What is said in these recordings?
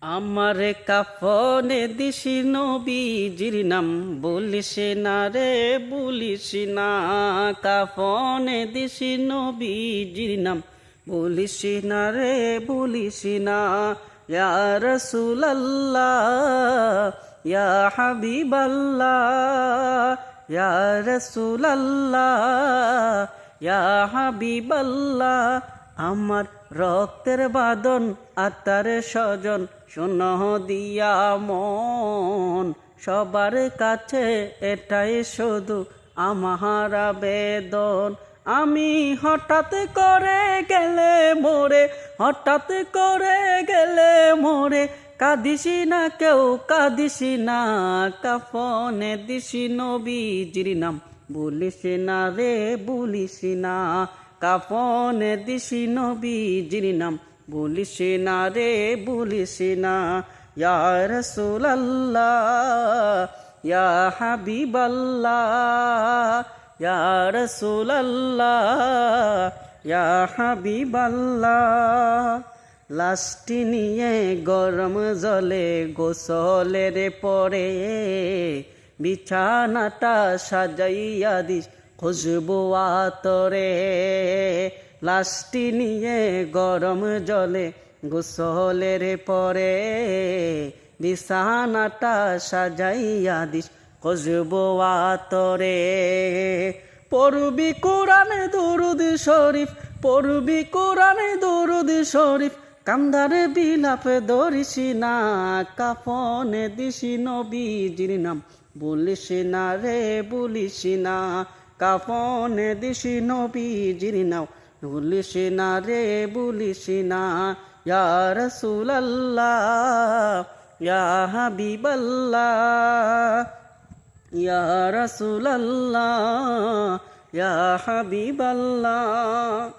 আমার কাফনে দিশি নবীজির নাম বলিস না রে, বলিস না। কাফনে দিশি নবীজির নাম বলিস না রে, বলিস না। ইয়া রাসূলুল্লাহ, ইয়া হাবিবাল্লাহ, ইয়া রাসূলুল্লাহ, ইয়া হাবিবাল্লাহ। আমার রক্তের বাদন আত্মার স্বজন শোন দিয়া মন। সবার কাছে এটাই শুধু আমার আবেদন। আমি হঠাৎ করে গেলে মোরে, হঠাৎ করে গেলে মোরে, কাঁদিসি না কেউ, কাঁদিসি না কাফনে দিসি নবীজির নাম। বলিস না রে, বলিস না। কাফনে দিসি নবীজির নাম। বলিস না রে, বলিস না। ইয়া রাসূলুল্লাহ, ইয়া হাবিবাল্লাহ, ইয়া রাসূলুল্লাহ, ইয়া হাবিবাল্লাহ। লাস্টি নিয়ে গরম জলে গোসলের পরে বিছানাটা সাজাইয়া দিস। খুশবু আতরে লাস্টি নিয়ে গরম জলে গোসলের পরে বিছানাটা সাজাইয়া দিস খুশবু আতরে। পড়বি কোরআনে দরুদ শরীফ, পড়বি কোরআনে দরুদ শরীফ, কান্দারে বিলাপে ধরিসি না, কাফনে দিসি নবীজির নাম, বলিস না রে, বলিস না। কাফনে দিসি নবীজির নাম বলিস না রে, বলিস না। ইয়া রাসূলুল্লাহ, ইয়া হাবিবাল্লাহ, ইয়া রাসূলুল্লাহ, ইয়া হাবিবাল্লাহ।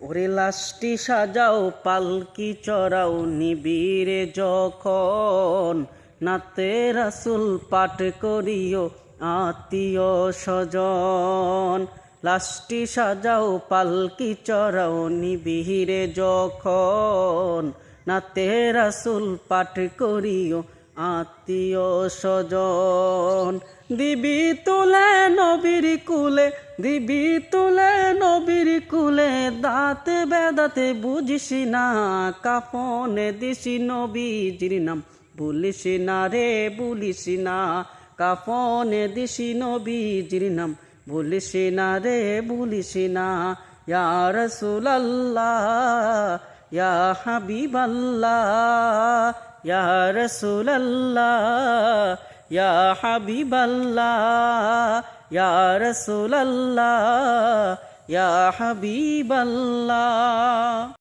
ওরে লাশটি সাজাও, পালকি চড়াও নিবিড়ে যখন নাতে রাসুল পাঠ করিও। আত্মীয় স্বজন, লাশটি সাজাও, পালকি চড়াও, নিবিড়ে যখন নাতে রাসুল পাঠ করিও, আত্মীয় স্বজন। দিবি তুলে নবীর কুলে, দিবি তুলে নবীর কুলে, দাঁতে বেদাতে বুঝিস না, কাফনে দিসি নবীজির নাম বলিস না রে বলিস না কাফনে দিসি নবীজির নাম। বলিস না রে বলিস না। ইয়া রাসূলুল্লাহ, ইয়া হাবিবাল্লাহ, ইয়া রাসূলুল্লাহ, ইয়া হাবিবাল্লাহ, ইয়া রাসূলুল্লাহ, ইয়া হাবিবাল্লাহ।